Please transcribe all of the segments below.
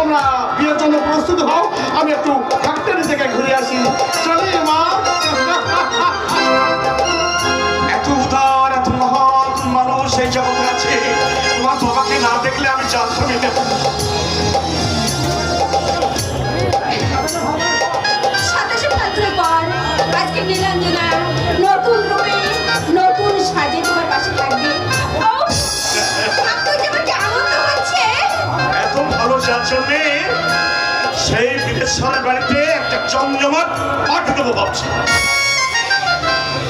তোমরা বিয়ের জন্য প্রস্তুত হও। আমি একটু ফ্যাক্টরি থেকে ঘুরে আসি। চলে মা। সেই বিদেশ্বরের বাড়িতে একটা জমজমাট পাঠিয়ে দেবো ভাবছি।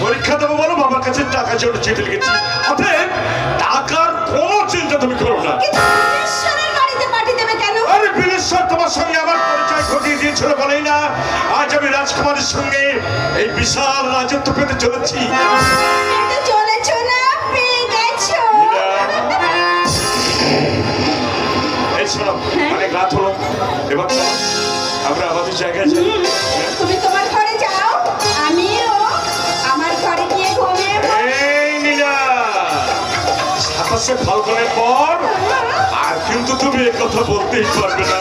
পরীক্ষা দেবো বলো বাবার কাছে টাকা জন্য চিঠি লিখেছি। অতএব টাকার কোনো চিন্তা তুমি করো না। আরে বিলেশ্বর তোমার সঙ্গে ঘটিয়ে না। আজ আমি রাজকুমারের সঙ্গে এই বিশাল রাজত্ব পেতে চলেছি। অনেক রাত হলো। এবার আমরা আমাদের জায়গায় যাই। তুমি তোমার ঘরে যাও আমি আমার ঘরে গিয়ে ঘুমিয়ে এই নীলা সাতাশে ফাল্গুনের পর আর কিন্তু তুমি কথা বলতেই পারবে না।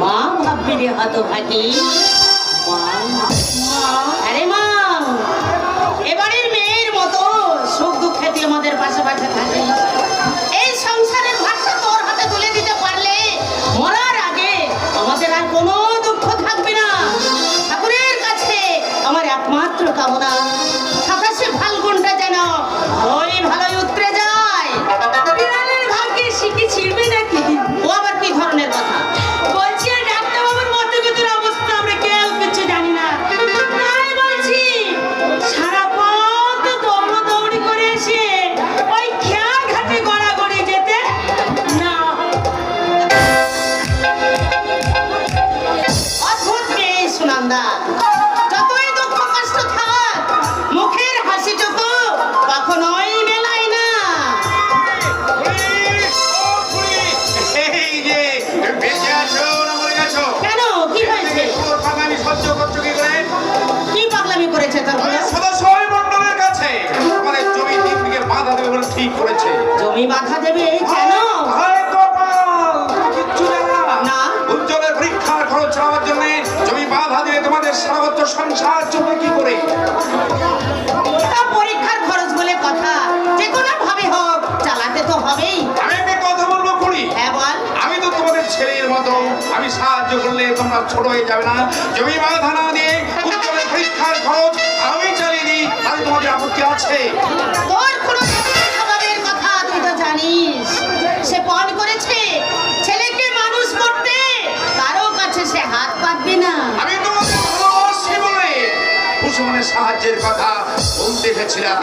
माम हब्बिल हतो हकी আমাদের সারাবদ্ধ সংসার চলবে কি করে? পরীক্ষার খরচ বলে কথা। যে কোনো ভাবে হোক চালাতে তো হবেই। আমি একটা কথা বলব করি হ্যাঁ বল। আমি তো তোমাদের ছেলের মতো। আমি সাহায্য করলে তোমরা ছোট হয়ে যাবে না। জমি বাধা না দিয়ে পরীক্ষার খরচ আমি চালিয়ে দিই। তাহলে তোমাদের আপত্তি আছে? তোর কোনো স্বভাবের কথা তুই তো জানিস। সে পণ করেছে সাহায্যের কথা বলতে এসেছিলাম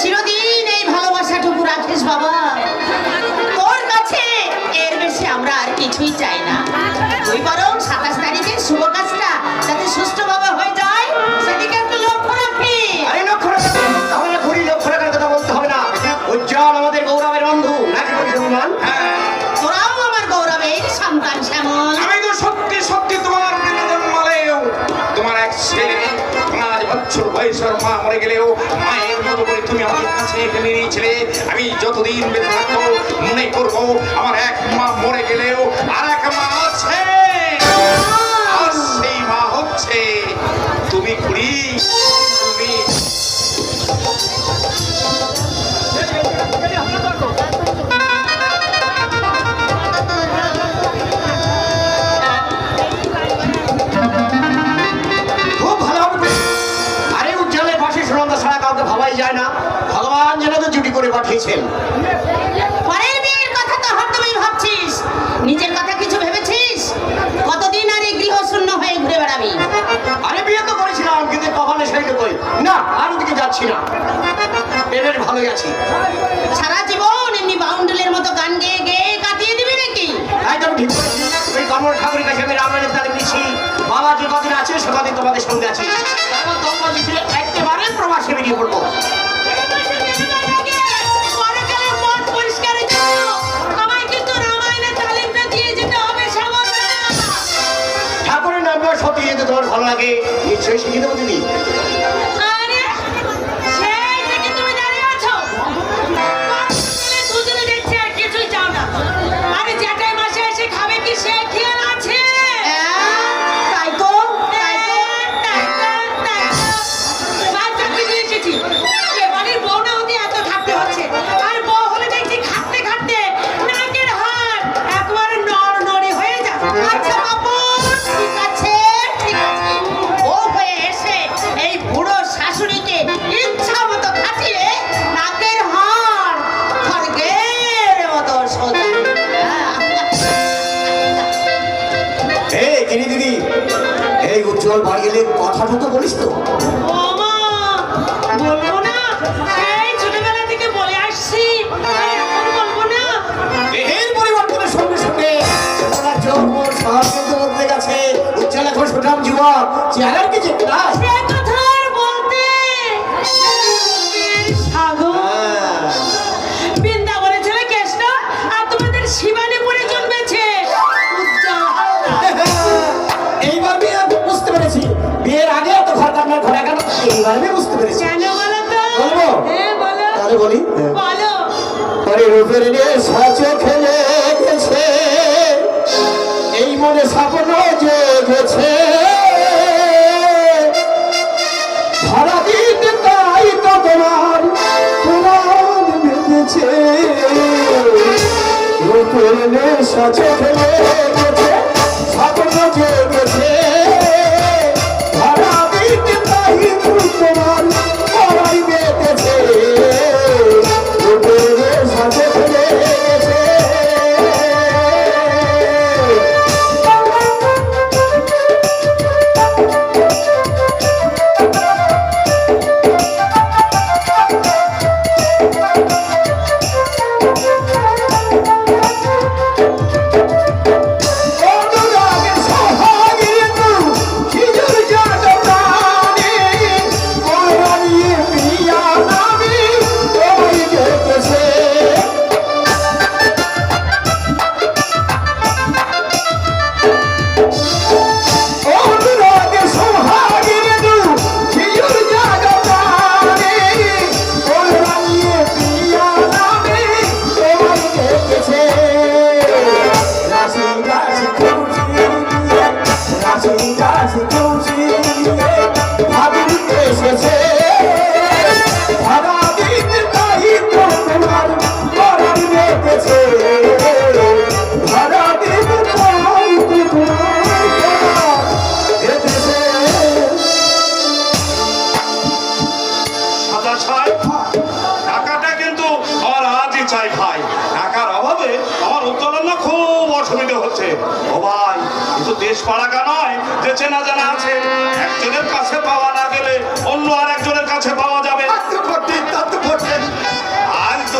চিরদিন এই ভালোবাসাটুকু রাখিস বাবা। তোর কাছে এর বেশি আমরা আর কিছুই চাই না। তুই বরং সাতাশ তারিখের শুভ কাজটা যাতে সুষ্ঠুভাবে নিয়েছিলে আমি যতদিন বেঁচে থাকব মনে করব আমার জুটি পরের বিয়ের কথা তো হরদমই ভাবছিস। নিজের কথা কিছু ভেবেছিস? কতদিন আর এই গৃহ শূন্য হয়ে ঘুরে বেড়াবি? আরে বিয়ে তো করেছিলাম কিন্তু কখন সইতে কই। না আর ওদিকে যাচ্ছি না। পেটের ভালোই আছি। সারা জীবন এই কিনি দিদি এই উজ্জ্বল বাড়ি এলে কথাটা তো বলিস তো। ওমা বলব না। সেই ছোটবেলা থেকে বলে আসছি। আর এখন ঘরে কেন এইবার আমি বুঝতে পেরেছি। কেন বলো তো? বলব? হ্যাঁ বলো। তাহলে বলি। বলো। পরে রূপের সাচে খেলে গেছে এই মনে স্বপ্ন জেগেছে। সারা দিন তাই তো তোমার তোমার বেঁধেছে। রূপের সাচে খেলে গেছে স্বপ্ন জেগেছে।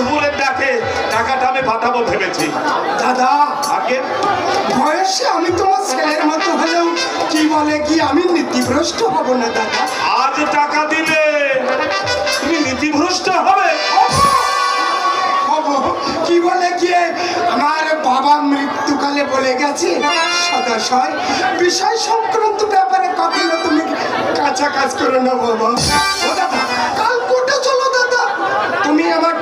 আজ ডাকে টাকাটা আমি পাঠাবো ভেবেছি। দাদা আগে? বয়সে আমি তোমার ছেলের মতো হলেও কি বলে কি আমি নীতিভ্রষ্ট হব না দাদা? আজ টাকা দিলে তুমি নীতিভ্রষ্ট হবে। কি বলে কি আমার বাবা মৃত্যুকালে বলে গেছে সদাশয় বিষয় সংক্রান্ত ব্যাপারে কখনো তুমি কাজ করে না বাবা। ও দাদা কাল কোর্টে চলো দাদা। তুমি আমার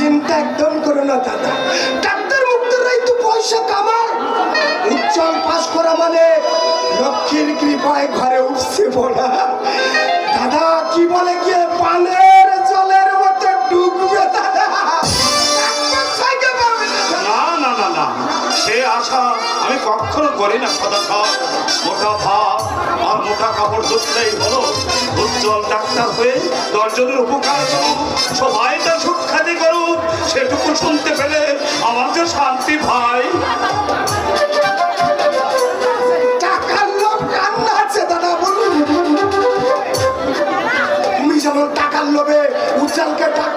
চিন্তা একদম করো না, দাদা। ডাক্তার মুক্তরাই তো পয়সা কামায় উজ্জ্বল পাশ করা মানে লক্ষ্মীর কৃপায় ঘরে উঠছে পড়া দাদা, কি বলে কি পানের সে আশা আমি কখনো করি না, সদা সব মোটা ভাব আর মোটা কাপড় ধরলেই হলো উজ্জ্বল ডাক্তার হয়ে দশজনের উপকার করুক, সবাই তার সুখ্যাতি করুক, সেটুকু শুনতে পেলে আমার যে শান্তি ভাই। টাকার লোভ উজ্জ্বলকে ডাক্তার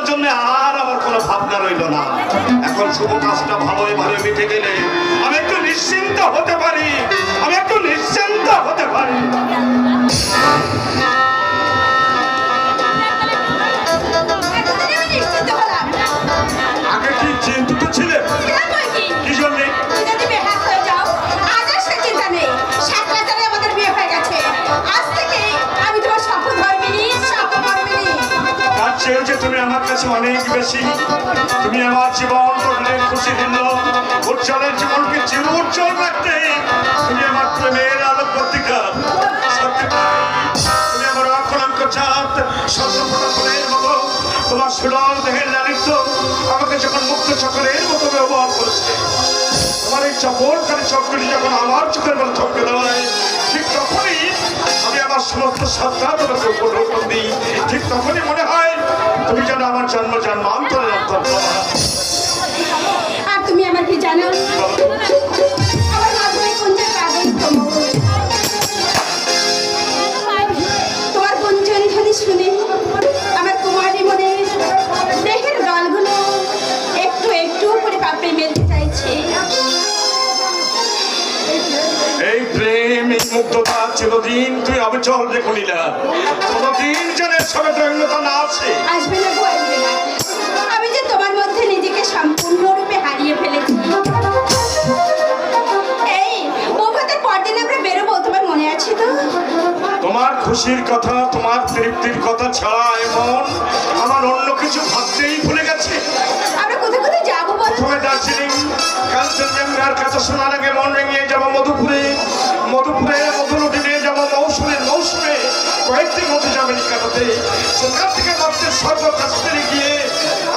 বিয়ের জন্য আর আমার কোনো ভাবনা রইল না। এখন শুভ কাজটা ভালো ভালো মিটে গেলে আমি একটু নিশ্চিন্ত হতে পারি। আমি একটু নিশ্চিন্ত হতে পারি। তুমি আমার কাছে অনেক বেশি। তুমি আমার জীবন করলে খুশি দিল উজ্জ্বলের জীবনকে চির উজ্জ্বল রাখতে? তুমি আমার প্রেমের আলো তাই। তুমি আমার অকলঙ্ক চাঁদ ফুলের মতো। তোমার সুরল দেহের লালিত্য আমাকে যখন মুক্ত চক্রের মতো ব্যবহার করেছে। তোমার এই চপলকারী চক্রটি যখন আমার চোখের মতো চমকে দেওয়ায় সমস্ত সত্তা তোমাকে উপলব্ধ দিই। ঠিক তখনই মনে হয়, তুমি যেন আমার জন্ম জন্মান্তরের অন্তর্গত। আর তুমি আমার কি জানো? চিরদিন তুই অবিচল কোনদিন যেন সবে দৈন্যতা না আসে। আসবে না গো আসবে না। আমি যে তোমার মধ্যে নিজেকে সম্পূর্ণরূপে হারিয়ে ফেলেছি। এই বৌভাতের পরদিন আমরা বেরোবো তোমার মনে আছে তো? তোমার খুশির কথা তোমার তৃপ্তির কথা ছাড়া এমন আমার অন্য কিছু ভাবতেই ভুলে গেছে। আমরা কোথায় কোথায় যাব বলো? প্রথমে দার্জিলিং কাঞ্চনজঙ্ঘার কাছে শোনা লাগে মন রেঙিয়ে কাটাতে সেখান থেকে ভাবতে স্বর্গ কাশ্মীরে গিয়ে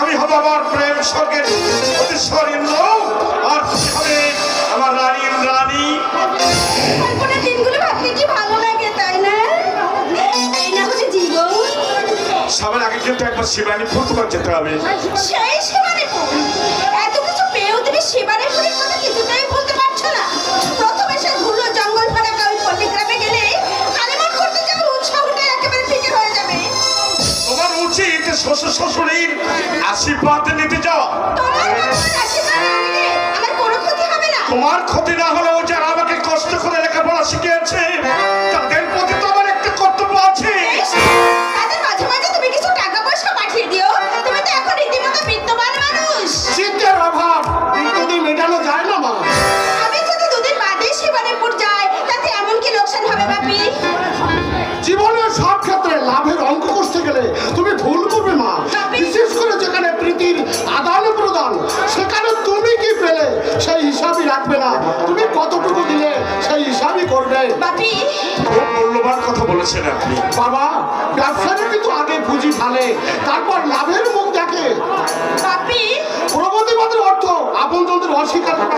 আমি হব আমার প্রেম স্বর্গের অতি স্বরিন্দ্র আর তুমি হবে আমার রানী দিনগুলো ভাবতে কি ভালো লাগে তাই না? এই না সবার আগে কিন্তু একবার শিবানী ফুটবল যেতে হবে। সেই শিবানীপুর এত কিছু পেয়েও তুমি কথা কিছুটাই আশীর্বাদ নিতে যাও বলেছেন আপনি। বাবা ব্যবসাটা কিন্তু আগে পুঁজি ফালে তারপর লাভের মুখ দেখে। প্রগতিবাদের অর্থ আপনজনদের অস্বীকার করা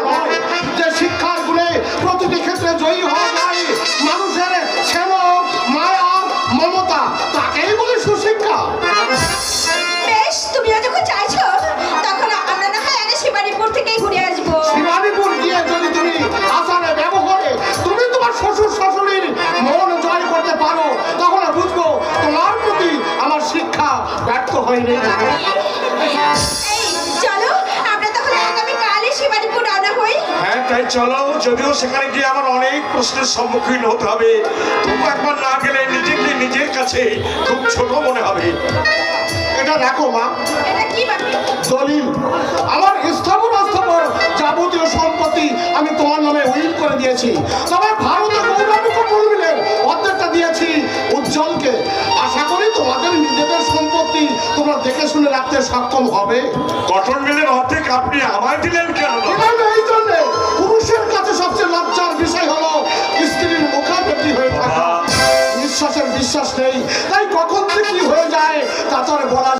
হয়নি চলো আমরা তাহলে আগামী কালই শিবানীপুর রওনা হই। হ্যাঁ তাই চলো যদিও সেখানে গিয়ে আমার অনেক প্রশ্নের সম্মুখীন হতে হবে। তবু একবার না গেলে নিজেকে নিজের কাছে খুব ছোট মনে হবে। এটা দেখো মা। দলিল। আমার স্থাবর অস্থাবর যাবতীয় সম্পত্তি আমি তোমার নামে উইল করে দিয়েছি। তবে ভারতে তোমরা দেখে শুনে রাখতে সক্ষম হবে। কটন মিলের অর্ধেক আপনি আমায় দিলেন কেন? এই জন্য পুরুষের কাছে সবচেয়ে লজ্জার বিষয় হলো স্ত্রীর মুখাপেটি হয়ে থাকা। নিঃশ্বাসের বিশ্বাস নেই। তাই কখন থেকে কি হয়ে যায় তা তো আর বলা